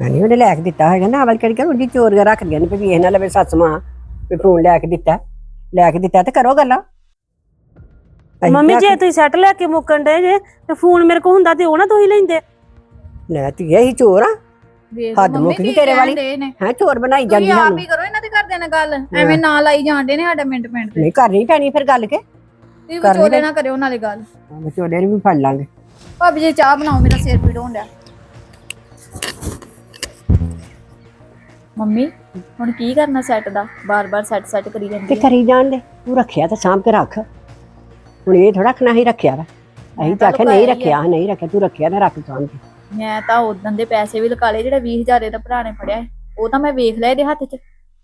ਨਹੀਂ ਉਹਨੇ ਲੈ ਕੇ ਦਿੱਤਾ ਹੈਗਾ ਨਾ ਅਵਲ ਕਰਕੇ ਉਹਦੀ ਚੋਰੀਆਂ ਰੱਖ ਲਿਆ ਨੇ ਵੀ ਨਾ ਲਵੇ ਸੱਸ ਮਾਂ ਵੀ ਫੋਨ ਲੈ ਕੇ ਦਿੱਤਾ। ਲੈ ਕੇ ਦਿੱਤਾ ਤੇ ਕਰੋ ਗੱਲਾਂ। ਅਸੀਂ ਮੰਮੀ ਤਾਂ ਜੇ ਤੁਸੀਂ ਸੈੱਟ ਲੈ ਕੇ ਮੁੱਕਣ ਦੇ ਜੇ ਤੇ ਫੋਨ ਮੇਰੇ ਕੋ ਹੁੰਦਾ ਤੇ ਉਹ ਨਾ ਤੁਸੀਂ ਲੈਂਦੇ। ਲੈ ਧੀਏ ਹੀ ਚੋਰ ਆ। ਵੇਖ ਹੱਦ ਮੰਮੀ ਮੁੱਕ ਗਈ ਕੀ ਤੇਰੇ ਕਹਿਣ ਵਾਲੀ। ਡਏ ਨੇ। ਹੈ ਚੋਰ ਬਣਾਈ ਤੁਸੀਂ ਜਾਂਦੀ ਆਪ ਸਾਨੂੰ। ਹੀ ਕਰੋ ਇਹਨਾਂ ਦੇ ਘਰਦਿਆਂ ਨਾਲ ਗੱਲ। ਐਵੇਂ ਨਾ ਲਾਈ ਜਾਂਦੇ ਨੇ ਸਾਡਾ ਮਿੰਟ ਮਿੰਟ ਤੇ। ਨਹੀਂ ਕਰਨੀ ਪੈਣੀ ਫਿਰ ਗੱਲ ਕੇ। ਤੁਸੀਂ ਕਰਨੀ ਵਿਚੋਲੇ ਤਾਂ- ਨਾ ਕਰਿਓ ਨਾਲੇ ਗੱਲ। ਵਿਚੋਲੇ ਨੂੰ ਵੀ ਫੜ ਲਾਂਗੇ। ਭਾਬੀ ਜੀ ਚਾਹ ਬਣਾਓ ਮੇਰਾ ਸਿਰ ਪੀੜ ਹੋਣ ਡਿਆ। ਮੰਮੀ ਹੁਣ ਕੀ ਕਰਨਾ ਸੈੱਟ ਦਾ? ਬਾਰ-ਬਾਰ ਸੈੱਟ ਸੈੱਟ ਕਰੀ ਤੇ ਜਾਂਦੀ ਹੈ ਕਰੀ ਜਾਣ ਦੇ। ਤੂੰ ਰੱਖਿਆ ਤਾਂ ਸਾਂਭ ਕੇ ਰੱਖ। ਹੁਣ ਇਹ ਥੋੜਾ ਖਣਾ ਹੀ ਰੱਖਿਆ ਵਾ। ਅਸੀਂ ਤਾਂ ਆਖਿਆ ਨਹੀਂ ਰੱਖਿਆ ਨਹੀਂ ਰੱਖਿਆ ਤੂੰ ਰੱਖਿਆ ਨਾ ਰੱਖ ਕੇ ਮੈਂ ਤਾਂ ਉਦੋਂ ਦੇ ਪੈਸੇ ਵੀ ਲਗਾ ਲਏ ਜਿਹੜਾ 20000 ਦਾ ਭਰਾ ਨੇ ਫੜਿਆ। ਉਹ ਤਾਂ ਮੈਂ ਵੇਖ ਲਿਆ ਇਹਦੇ ਹੱਥ 'ਚ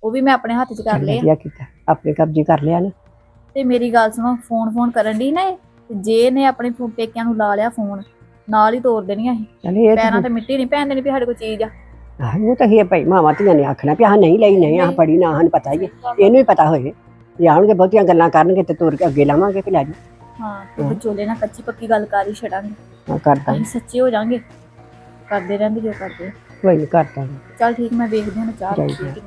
ਉਹ ਵੀ ਮੈਂ ਆਪਣੇ ਹੱਥ 'ਚ ਕਰ ਲਏ ਆ। ਵਧੀਆ ਕੀਤਾ ਆਪਣੇ ਕਬਜ਼ੇ ਕਰ ਲਿਆ ਨਾ। ਤੇ ਮੇਰੀ ਗੱਲ ਸੁਣੋ ਫੋਨ ਫੋਨ ਕਰਨ ਦੀ ਨਾ ਇਹ, ਤੇ ਜੇ ਇਹਨੇ ਆਪਣੇ ਫੋ- ਪੇਕਿਆਂ ਨੂੰ ਲਾ ਲਿਆ ਫੋਨ ਨਾਲ ਹੀ ਤੋੜ ਦੇਣੀਆਂ ਸੀ ਚਲ ਇਹ ਪੈਰਾਂ ਤਾਂ ਮਿੱਟੀ ਨਹੀਂ ਪੈਣ ਦੇਣੀ ਵੀ ਸਾਡੇ ਕੋਲ ਚੀਜ਼ ਆ। ਆਹ, ਉਹ ਤਾਂ ਹੀ ਭਾਈ ਮਾਵਾਂ ਧੀਆਂ ਨੇ ਆਖਣਾ ਵੀ ਆਹ ਨਹੀਂ ਲਈ ਨਹੀਂ ਆਹ ਪੜੀ ਨਾ ਹਨ ਪਤਾ ਹੀ ਹੈ ਇਹਨੂੰ ਹੀ ਪਤਾ ਹੋਏ। ਜੇ ਆਉਣਗੇ ਬਹੁਤੀਆਂ ਗੱਲਾਂ ਕਰਨਗੇ ਤੇ ਤੁਰ ਕੇ ਅੱਗੇ ਲਾਵਾਂਗੇ ਕਿ ਲੈ ਜੀ ਹਾਂ ਤੇ ਵਿਚੋਲੇ ਨਾਲ ਕੱਚੀ ਪੱਕੀ ਗੱਲ ਕਰ ਹੀ ਛੜਾਂਗੇ ਹਾਂ ਕਰਦਾ ਅਸੀਂ ਸੱਚੇ ਹੋ ਜਾਾਂਗੇ। ਕਰਦੇ ਰਹਿੰਦੇ ਜੋ ਕਰਦੇ ਕੋਈ ਨਹੀਂ ਕਰਦਾ ਚੱਲ ਠੀਕ ਮੈਂ ਵੇਖਦੀ ਹਾਂ ਚਾਹ ਜਾ। ਕਿ ਨਹੀਂ।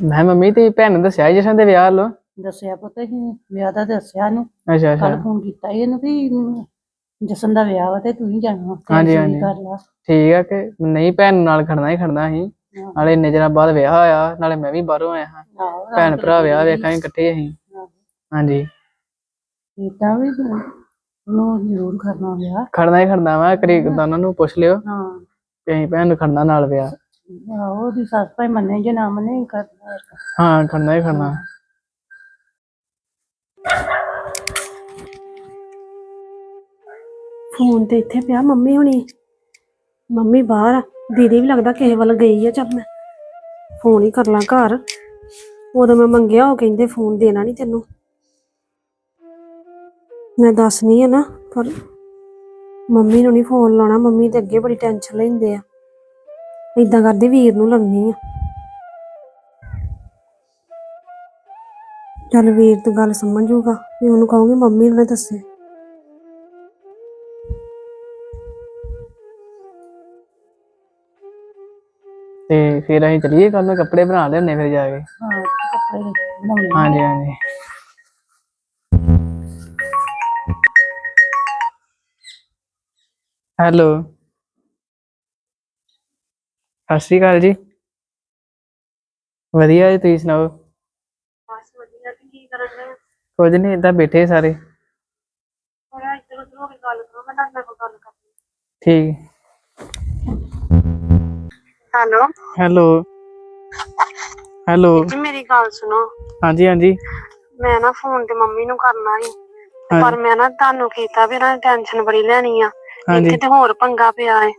ਮੈਂ ਮੰਮੀ ਤੇ ਭੈਣ ਨੂੰ ਦੱਸਿਆ ਜਸ਼ਨ ਦੇ ਵਿਆਹ ਲੋ ਦੱਸਿਆ ਪੁੱਤ ਹੀ ਵਿਆਹ ਦਾ ਦੱਸਿਆ ਨੂੰ ਅੱਛਾ ਕੱਲ ਅੱਛਾ ਫੋਨ ਕੀਤਾ ਇਹਨੂੰ ਵੀ ਜਸਨ ਦਾ ਵਿਆਹ ਵਾ ਤੇ ਤੂੰ ਹੀ ਜਾਣਾ। ਹਾਂਜੀ, ਹਾਂਜੀ। ਕਰ ਲਾ। ਠੀਕ ਆ ਕਿ ਨਹੀਂ ਭੈਣ ਨਾਲ ਖੜਨਾ ਹੀ ਖੜਨਾ ਸੀ। ਹਾਂ। ਨਾਲੇ ਇੰਨੇ ਦਿਨਾਂ ਬਾਅਦ ਵਿਆਹ ਆਇਆ ਨਾਲੇ ਮੈਂ ਵੀ ਬਾਹਰੋਂ ਆਇਆ ਹਾਂ। ਆਹੋ, ਭੈਣ ਭਰਾ ਵਿਆਹ ਵੇਖਾਂਗੇ ਇਕੱਠੇ ਅਸੀਂ। ਹਾਂਜੀ। ਕੀਤਾ ਵੀ ਉਹਨੂੰ ਜ਼ਰੂਰ ਕਰਨਾ ਵਿਆਹ। ਖੜਨਾ ਹੀ ਖੜਨਾ ਵਾ ਕਰੀ ਦੋਨਾਂ ਨੂੰ ਪੁੱਛ ਲਿਓ। ਹਾਂ। ਕਿ ਅਸੀਂ ਭੈਣ ਨੂੰ ਖੜਨਾ ਨਾਲ ਵਿਆਹ। ਆਹੋ ਉਹਦੀ ਸੱਸ ਭਾਈ ਮੰਨੇ ਜੇ ਨਾ ਮੰਨੇ ਕਰਨਾ ਹਾਂ। ਖੜਨਾ ਹੀ ਖੜਨਾ। ਫੋਨ ਤੇ ਇੱਥੇ ਪਿਆ ਮੰਮੀ ਹੁਣੀ। ਮੰਮੀ ਬਾਹਰ ਆ। ਦੀਦੀ ਵੀ ਲੱਗਦਾ ਕਿਸੇ ਵੱਲ ਗਈ ਆ, ਚੱਲ ਮੈਂ ਫੋਨ ਹੀ ਕਰ ਲਾਂ ਘਰ। ਉਦੋਂ ਮੈਂ ਮੰਗਿਆ, ਉਹ ਕਹਿੰਦੇ ਫੋਨ ਦੇਣਾ ਨਹੀਂ ਤੈਨੂੰ। ਮੈਂ ਦੱਸਣੀ ਆ ਨਾ, ਪਰ ਮੰਮੀ ਨੂੰ ਨਹੀਂ ਫੋਨ ਲਾਉਣਾ, ਮੰਮੀ ਤੇ ਅੱਗੇ ਬੜੀ ਟੈਨਸ਼ਨ ਲੈਂਦੇ ਆ। ਇਦਾਂ ਕਰਦੇ, ਵੀਰ ਨੂੰ ਲੰਨੀ ਆ। ਚੱਲ ਵੀਰ ਤੂੰ ਗੱਲ ਸਮਝੂਗਾ ਵੀ ਉਹਨੂੰ ਕਹੂੰਗੀ, ਮੰਮੀ ਨੇ ਦੱਸੇ। ਤੇ ਫਿਰ ਅਸੀਂ ਚਲੀਏ ਕੱਲ ਨੂੰ ਕੱਪੜੇ ਬਣਾ ਲਿਆਉਣੇ ਫਿਰ ਜਾ ਕੇ। ਹਾਂ ਕੱਪੜੇ ਬਣਾਉਣੇ ਆ। ਹਾਂਜੀ ਹਾਂਜੀ। ਹੈਲੋ। ਸਤਿ ਸ਼੍ਰੀ ਅਕਾਲ ਜੀ। ਵਧੀਆ ਜੀ ਤੁਸੀਂ ਸੁਣਾਓ? ਬਸ ਵਧੀਆ ਤੇ ਕੀ ਕਰਨ ਦੇ ਕੁਝ ਨਹੀਂ ਏਦਾਂ ਬੈਠੇ ਸਾਰੇ। ਥੋੜਾ ਇੱਧਰ ਉੱਧਰ ਹੋ ਕੇ ਗੱਲ ਕਰੋ ਮੈਂ ਤੁਹਾਡੇ ਨਾਲ ਕੋਈ ਗੱਲ ਕਰਨੀ। ਠੀਕ। ਹੈਲੋ। ਹੈਲੋ। ਹੈਲੋ। ਜੀ ਮੇਰੀ ਗੱਲ ਸੁਣੋ। ਹਾਂਜੀ ਹਾਂਜੀ। ਮੈਂ ਨਾ ਫੋਨ ਤੇ ਮੰਮੀ ਨੂੰ ਕਰਨਾ ਸੀ। ਪਰ ਮੈਂ ਨਾ ਤੁਹਾਨੂੰ ਕੀਤਾ ਵੀ ਇਹਨਾਂ ਨੇ ਟੈਨਸ਼ਨ ਬੜੀ ਲੈਣੀ ਆ। ਹਾਂਜੀ। ਇੱਥੇ ਤੇ ਹੋਰ ਪੰਗਾ ਪਿਆ ਏ।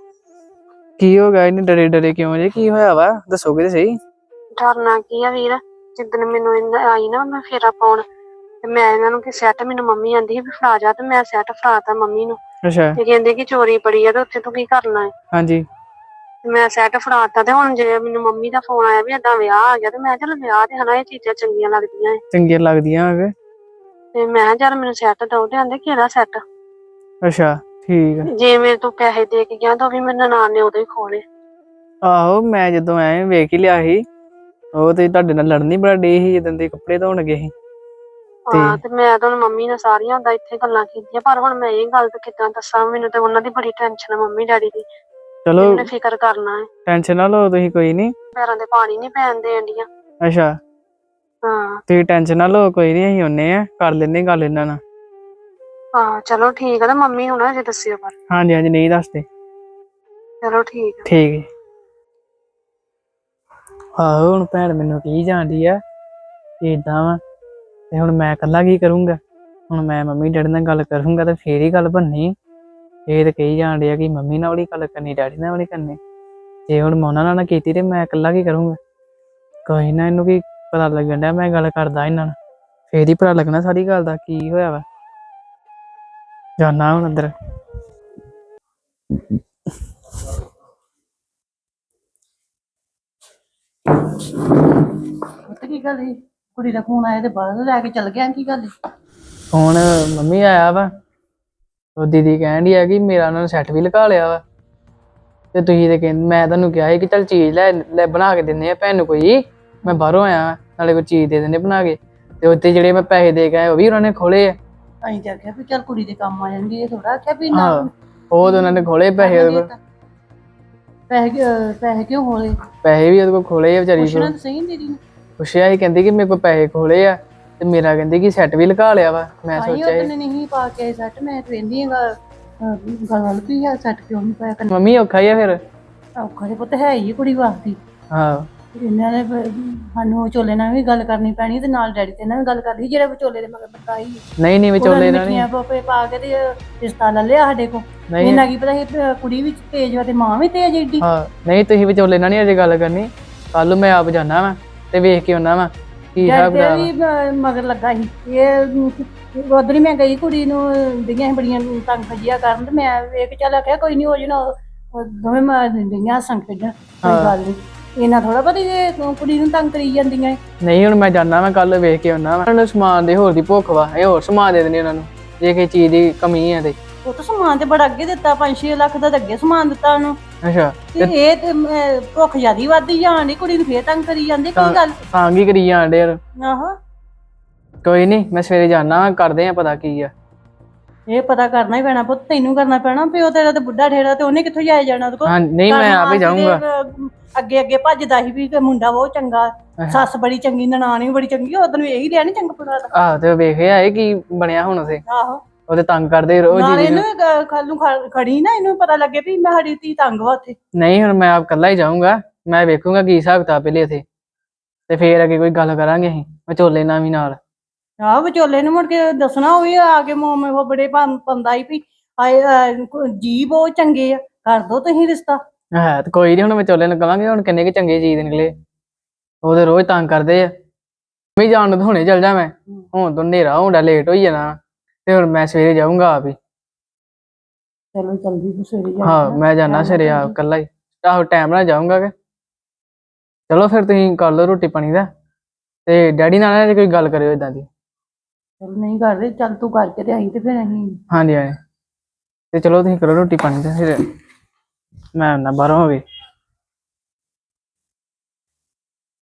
ਕੀ ਹੋ ਗਿਆ? ਇਹਨੇ ਡਰੇ ਡਰੇ ਕਿਉਂ ਜੇ? ਕੀ ਹੋਇਆ ਵਾ? ਦੱਸੋਗੇ ਤੇ ਸਹੀ। ਡਰਨਾ ਕੀ ਆ ਵੀਰ? ਜਿੱਦਣ ਮੈਨੂੰ ਇਹਨਾਂ ਆਈ ਨਾ ਮੈਂ ਫੇਰਾ ਪਾਉਣ। ਤੇ ਮੈਂ ਇਹਨਾਂ ਨੂੰ ਕਿ ਸੈੱਟ ਮੈਨੂੰ ਮੰਮੀ ਆਂਦੀ ਸੀ ਵੀ ਫੜਾ ਜਾ ਤੇ ਮੈਂ ਸੈੱਟ ਫੜਾਤਾ ਮੰਮੀ ਨੂੰ। ਅੱਛਾ। ਤੇ ਕਹਿੰਦੇ ਕਿ ਚੋਰੀ ਬੜੀ ਆ ਤੇ ਉੱਥੇ ਤੂੰ ਕੀ ਕਰਨਾ ਹੈ ਹਾਂਜੀ। ਮੈਂ ਸੈੱਟ ਫੜਾਤਾ ਤੇ ਹੁਣ ਜੇ ਮੈਨੂੰ ਮੰਮੀ ਦਾ ਫੋਨ ਆਇਆ ਵੀ ਏਦਾਂ ਵਿਆਹ ਆ ਗਿਆ ਤੇ ਮੈਂ ਚਲ ਵਿਆਹ ਤੇ ਹਨਾ ਇਹ ਚੀਜ਼ਾਂ ਚੰਗੀਆਂ ਲੱਗਦੀਆਂ ਏ ਚੰਗੀਆਂ ਲੱਗਦੀਆਂ ਹੋਵੇ ਤੇ ਮੈਂ ਕਿਹਾ ਚੱਲ ਮੈਨੂੰ ਸੈੱਟ ਦੋ ਤੇ ਆਂਦੇ ਕਿਹੜਾ ਸੈੱਟ ਅੱਛਾ ਠੀਕ ਆ। ਜੇ ਮੇਰੇ ਤੋਂ ਪੈਸੇ ਦੇ ਕੇ ਗਿਆ ਤਾਂ ਉਹ ਵੀ ਮੇਰੇ ਨਾਨ ਨੇ ਉਦੋਂ ਹੀ ਖੋਲੇ। ਆਹੋ ਮੈਂ ਜਦੋਂ ਆਇਆ ਵੇਖ ਹੀ ਲਿਆ ਸੀ ਉਹ ਤੇ ਤੁਹਾਡੇ ਨਾਲ ਲੜਨੀ ਬੜਾ ਡੇ ਸੀ ਜਦੋਂ ਦੇ ਕੱਪੜੇ ਧੋਣ ਗਏ ਸੀ। ਹਾਂ ਤੇ ਮੈਂ ਤਾਂ ਹੁਣ ਮੰਮੀ ਨਾਲ ਸਾਰੀਆਂ ਹੁੰਦਾ ਇੱਥੇ ਗੱਲਾਂ ਕੀਤੀਆਂ ਪਰ ਹੁਣ ਮੈਂ ਇਹ ਗੱਲ ਤਾਂ ਕਿੱਦਾਂ ਦੱਸਾਂ ਮੈਨੂੰ ਤੇ ਉਹਨਾਂ ਦੀ ਬੜੀ ਟੈਨਸ਼ਨ ਆ ਮੰਮੀ ਡੈਡੀ ਦੀ। ਚਲੋ ਉਹਨੇ ਫਿਕਰ ਕਰਨਾ ਹੈ। ਟੈਨਸ਼ਨ ਨਾ ਲਓ ਤੁਸੀਂ ਕੋਈ ਨਹੀਂ ਪੈਰਾਂ ਦੇ ਪਾਣੀ ਨਹੀਂ ਪੈਣ ਦੇਣ ਡੀਆਂ ਅੱਛਾ। ਹਾਂ। ਤੁਸੀਂ ਟੈਨਸ਼ਨ ਨਾ ਲਓ ਕੋਈ ਨਹੀਂ ਅਸੀਂ ਹੁੰਨੇ ਆ। ਕਰ ਲੈਨੇ ਗੱਲ ਇਹਨਾਂ ਨਾਲ। ਹਾਂ ਚਲੋ ਠੀਕ ਆ ਤੇ ਮੰਮੀ ਨੂੰ ਨਾ ਜੇ ਦੱਸਿਓ ਪਰ। ਹਾਂਜੀ ਹਾਂਜੀ ਨਹੀਂ ਦੱਸਦੇ। ਚਲੋ ਠੀਕ ਆ। ਠੀਕ ਹੈ ਆਹੋ ਹੁਣ ਭੈਣ ਮੈਨੂੰ ਕੀ ਜਾਂਦੀ ਆ ਇਦਾਂ ਵਾ ਤੇ ਹੁਣ ਮੈਂ ਇਕੱਲਾ ਕੀ ਕਰੂੰਗਾ? ਹੁਣ ਮੈਂ ਮੰਮੀ ਡੈਡੀ ਨਾਲ ਗੱਲ ਕਰੂੰਗਾ ਤੇ ਫੇਰ ਹੀ ਗੱਲ ਬਣਨੀ। ਇਹ ਤੇ ਕਹੀ ਜਾਂਦੇ ਆ ਕਿ ਮੰਮੀ ਨਾਲ ਵੀ ਗੱਲ ਕਰਨੀ ਡੈਡੀ ਨਾਲ ਵੀ ਨਹੀਂ ਕਰਨੀ। ਜੇ ਹੁਣ ਮੈਂ ਉਹਨਾਂ ਨਾਲ ਨਾ ਕੀਤੀ ਤੇ ਮੈਂ ਇਕੱਲਾ ਕੀ ਕਰੂੰਗਾ? ਕੋਈ ਨਾ ਇਹਨੂੰ ਕੀ ਪਤਾ ਲੱਗਣ ਡਿਆ ਮੈਂ ਗੱਲ ਕਰਦਾ ਇਹਨਾਂ ਨਾਲ। ਫੇਰ ਹੀ ਪਤਾ ਲੱਗਣਾ ਸਾਰੀ ਗੱਲ ਦਾ ਕੀ ਹੋਇਆ ਵਾ। ਜਾਨਾ ਹੁਣ ਅੰਦਰ। ਪਤਾ ਕੀ ਗੱਲ ਸੀ? ਕੁੜੀ ਦਾ ਫੋਨ ਆਇਆ ਤੇ ਬਾਹਰ ਲੈ ਕੇ ਚਲ ਗਿਆ ਕੀ ਗੱਲ ਸੀ? ਹੁਣ ਮੰਮੀ ਆਇਆ ਵਾ। ਉਹ ਦੀਦੀ ਕਹਿਣ ਡਈ ਆ ਕਿ ਮੇਰਾ ਉਹਨਾਂ ਨੇ ਸੈੱਟ ਵੀ ਲਗਾ ਲਿਆ ਵਾ। ਤੇ ਤੁਸੀਂ ਤੇ ਕਹਿੰਦੇ ਮੈਂ ਤੁਹਾਨੂੰ ਕਿਹਾ ਸੀ ਕਿ ਚਲ ਚੀਜ਼ ਲੈ ਲੈ ਬਣਾ ਕੇ ਦਿੰਦੇ ਆ ਭੈਣ ਨੂੰ ਕੋਈ। ਮੈਂ ਬਾਹਰੋਂ ਆਇਆ ਵਾਂ, ਨਾਲੇ ਕੋਈ ਚੀਜ਼ ਦੇ ਦਿੰਦੇ ਬਣਾ ਕੇ। ਤੇ ਉੱਤੇ ਜਿਹੜੇ ਮੈਂ ਪੈਸੇ ਦੇ ਕੇ ਆਇਆ ਉਹ ਵੀ ਉਹਨਾਂ ਨੇ ਖੋਲੇ ਆ। ਅਸੀਂ ਤਾਂ ਆਖਿਆ ਵੀ ਚੱਲ ਕੁੜੀ ਦੇ ਕੰਮ ਆ ਜਾਂਦੀ ਇਹ ਥੋੜਾ ਆਖਿਆ ਵੀ ਨਾ। ਹਾਂ ਉਹ ਤੇ ਉਹਨਾਂ ਨੇ ਖੋਲੇ ਪੈਸੇ ਉਹਦੇ ਕੋਲ। ਪੈਸੇ ਕਿ- ਪੈਸੇ ਕਿਉਂ ਹੋਲੇ ਪੈਸੇ ਵੀ ਉਹਦੇ ਕੋਲ ਖੋਲੇ ਆ ਵਿਚਾਰੀ ਪੁੱਛਣਾ ਕੋਲ। ਤਾਂ ਸਹੀ ਦੀਦੀ ਨੂੰ। ਪੁੱਛਿਆ ਸੀ ਕਹਿੰਦੀ ਕਿ ਮੇਰੇ ਕੋਲ ਪੈਸੇ ਖੋਲੇ ਆ। ਤੇ ਮੇਰਾ ਕਹਿੰਦੀ ਕਿ ਸੈੱਟ ਵੀ ਲਗਾ ਲਿਆ ਵਾ ਮੈਂ ਸੋਚਿਆ ਉਹਨੇ ਨਹੀਂ ਪਾ ਕੇ ਸੈੱਟ ਮੈਂ ਵੇਂਦੀ ਹਾਂ ਗੱਲ। ਵੀ ਆ ਸੈੱਟ ਕਿਉਂ ਨਹੀਂ ਪਾਇਆ ਕਰਨਾ? ਮੰਮੀ ਔਖਾ ਹੀ ਆ ਫਿਰ। ਔਖਾ ਜਿਹਾ ਪੁੱਤ ਹੈ ਹੀ ਕੁੜੀ ਵਾਸਤੇ। ਹਾਂ। ਇਹਨਾਂ ਨੇ ਫਿਰ ਸਾਨੂੰ ਵਿਚੋਲੇ ਨਾਲ ਵੀ ਗੱਲ ਕਰਨੀ ਪੈਣੀ ਤੇ ਨਾਲ ਡੈਡੀ ਤੇ ਨਾਲ ਵੀ ਗੱਲ ਕਰਨੀ ਜਿਹੜੇ ਵਿਚੋਲੇ ਦੇ ਮਗਰ ਬੰਦਾ ਹੀ ਨਹੀਂ ਨਹੀਂ ਵਿਚੋਲੇ ਨਾਲ ਨਹੀਂ ਪੋਪੇ ਪਾ ਕੇ ਤੇ ਰਿਸ਼ਤਾ ਲੈ ਲਿਆ ਸਾਡੇ ਕੋ ਨਹੀਂ। ਇਹਨਾਂ ਕੀ ਪਤਾ ਸੀ ਕੁੜੀ ਵੀ ਤੇਜ਼ ਵਾ ਤੇ ਮਾਂ ਵੀ ਤੇਜ਼ ਏਡੀ। ਹਾਂ ਨਹੀਂ ਤੁਸੀਂ ਵਿਚੋਲੇ ਨਾਲ ਨਹੀਂ ਅਜੇ ਗੱਲ ਕਰਨੀ। ਕੱਲ ਨੂੰ ਮੈਂ ਆਪ ਜਾਣਾ ਵਾ ਤੇ ਵੇਖ ਕੇ ਆਉਣਾ ਵਾ। ਕੀ ਹਿਸਾਬ ਡੈਡੀ ਕਿਤਾਬ ਤੇ ਆ। ਵੀ ਅਹ, ਮਗਰ ਲੱਗਾ ਸੀ ਇਹ ਉਧਰ ਹੀ ਮੈਂ ਗਈ ਕੁੜੀ ਨੂੰ ਦੀਆਂ ਸੀ ਬੜੀਆਂ ਤੰਗ ਖਜੀਆ ਕਰਨ ਤੇ ਮੈਂ ਵੇਖ ਚੱਲ ਆਖਿਆ ਕੋਈ ਨਹੀਂ ਹੋ ਜਣਾ ਉਹ ਦੋਵੇਂ ਮਾਂ ਦੀਆਂ ਸੰਗ ਖੇਡਣ ਕੋਈ ਹਾਂ। ਗੱਲ ਨਹੀਂ ਇਹਨਾਂ ਥੋੜਾ ਪਤਾ ਇਹ ਕੁੜੀ ਨੂੰ ਤੰਗ ਕਰੀ ਜਾਂਦੀਆਂ ਏ। ਨਹੀਂ ਹੁਣ ਮੈਂ ਜਾਣਾ ਮੈਂ ਕੱਲ ਵੇਖ ਕੇ ਆਉਣਾ ਵਾ ਉਹਨਾਂ ਨੂੰ ਸਮਾਨ ਦੇ ਹੋਰ ਦੀ ਭੁੱਖ ਵਾ ਇਹ ਹੋਰ ਸਮਾਨ ਦੇ ਦੇਣੇ ਉਹਨਾਂ ਨੂੰ ਜੇ ਕਿਸੇ ਚੀਜ਼ ਦੀ ਕਮੀ ਹੈ ਤੇ ਉਹ ਤਾਂ ਸਮਾਨ ਤੇ ਬੜਾ ਅੱਗੇ ਦਿੱਤਾ 5-6 ਲੱਖ ਦਾ ਤਾਂ ਅੱਗੇ ਸਮਾਨ ਦਿੱਤਾ ਉਹਨੂੰ ਅੱਛਾ ਤੇ ਇਹ ਤੇ ਅਹ, ਭੁੱਖ ਜਿਆਦੀ ਵੱਧਦੀ ਜਾਣ ਡਈ ਕੁੜੀ ਨੂੰ ਫੇਰ ਤੰਗ ਕਰੀ ਜਾਂਦੇ ਕੋਈ ਗੱਲ? ਤਾਂ ਕੀ ਕਰੀ ਜਾਂਦੇ ਯਾਰ? ਆਹੋ। ਕੋਈ ਨਹੀਂ ਮੈਂ ਸਵੇਰੇ ਜਾਣਾ ਕਰਦੇ ਆ ਪਤਾ ਕੀ ਆ। ਇਹ ਪਤਾ ਕਰਨਾ ਹੀ ਪੈਣਾ ਪੁੱਤ ਤੈਨੂੰ ਕਰਨਾ ਪੈਣਾ ਪਿਓ ਤੇਰਾ ਤੇ ਬੁੱਢਾ ਠੇਰਾ ਤੇ ਉਹਨੇ ਕਿੱਥੋਂ ਜਾਏ ਜਾਣਾ ਉਹਦੇ ਕੋਲ? ਹਾਂ ਨਹੀਂ ਮੈਂ ਆਪੇ ਜਾਊਂਗਾ। ਅੱਗੇ ਅੱਗੇ ਭੱਜਦਾ ਸੀ ਵੀ ਕਿ ਮੁੰਡਾ ਬਹੁਤ ਚੰਗਾ ਸੱਸ ਬੜੀ ਚੰਗੀ ਨਨਾਣ ਵੀ ਬੜੀ ਚੰਗੀ ਇਹੀ ਲਿਆ ਚੰਗਾ ਪੁਰਾ ਦਾ ਆਹ ਤੇ ਵੇਖਿਆ ਇਹ ਕੀ ਬਣਿਆ ਹੁਣ ਆਹੋ। ਉਹਦੇ ਤੰਗ ਕਰਦੇ ਰੋਜ਼ ਨਾਲੇ ਜੀ ਇਹਨੂੰ ਕੱਲ ਨੂੰ ਖ- ਖੜੀ ਨਾ ਇਹਨੂੰ ਪਤਾ ਲੱਗੇ ਵੀ ਮੈਂ ਸਾਡੀ ਧੀ ਤੰਗ ਵਾ ਉੱਥੇ। ਨਹੀਂ ਹੁਣ ਮੈਂ ਆਪ ਕੱਲਾ ਹੀ ਜਾਊਂਗਾ। ਮੈਂ ਵੇਖੂੰਗਾ ਕੀ ਹਿਸਾਬ ਕਿਤਾਬ ਪਹਿਲੇ ਇਥੇ ਤੇ ਫੇਰ ਅੱਗੇ ਕੋਈ ਗੱਲ ਕਰਾਂਗੇ ਅਸੀਂ ਵਿਚੋਲੇ ਨਾਲ ਵੀ ਨਾਲ। ਆਹ ਵਿਚੋਲੇ ਨੂੰ ਮੁੜ ਕੇ ਦੱਸਣਾ ਉਹ ਵੀ ਆ ਕੇ ਮੋਮੇ ਉਹ ਬੜੇ ਪੰ- ਪੰਦਾ ਹੀ ਵੀ ਆਏ ਅਹ, ਕੋ- ਜੀ ਬਹੁਤ ਚੰਗੇ ਆ। ਕਰ ਦੋ ਤੁਸੀਂ ਰਿਸ਼ਤਾ। ਹੈ ਤੇ ਕੋਈ ਨਹੀਂ ਹੁਣ ਵਿਚੋਲੇ ਨੂੰ ਕਵਾਂਗੇ ਹੁਣ ਕਿੰਨੇ ਕੁ ਚੰਗੇ ਚੀਜ਼ ਨਿਕਲੇ। ਉਹਦੇ ਰੋਜ਼ ਤੰਗ ਕਰਦੇ ਆ। ਮੈਂ ਜਾਣ ਨੂੰ ਤਾਂ ਹੁਣੇ ਚੱਲ ਜਾ ਮੈਂ। ਹੁਣ ਤੋਂ ਹਨੇਰਾ ਹੁੰਦਾ ਲੇਟ ਹੋਈ ਜਾਣਾ। ਤੇ ਹੁਣ ਮੈਂ ਸਵੇਰੇ ਜਾਊਂਗਾ ਆਪ ਹੀ। ਚਲੋ ਜਲਦੀ ਤੂੰ ਸਵੇਰੇ ਜਾ ਹਾਂ ਮੈਂ ਜਾਣਾ ਸਵੇਰੇ ਆਪ ਇਕੱਲਾ ਹੀ। ਆਹੋ ਟਾਈਮ ਨਾਲ ਜਾਊਂਗਾ ਕਿ। ਚਲੋ ਫਿਰ ਤੁਸੀਂ ਕਰ ਲਓ ਰੋਟੀ ਪਾਣੀ ਦਾ। ਤੇ ਡੈਡੀ ਨਾਲ ਨਾ ਜੇ ਕੋਈ ਗੱਲ ਕਰਿਓ ਇਦਾਂ ਦੀ। ਚਲ ਨਹੀਂ ਕਰਦੇ ਚੱਲ ਤੂੰ ਕਰਕੇ ਤੇ ਆਈ ਤੇ ਫਿਰ ਅਸੀਂ। ਹਾਂਜੀ ਹਾਂਜੀ। ਤੇ ਚਲੋ ਤੁਸੀਂ ਕਰੋ ਰੋਟੀ ਪਾਣੀ ਦਾ ਫਿਰ। ਮੈਂ ਨਾ ਬਾਹਰੋਂ ਹੋ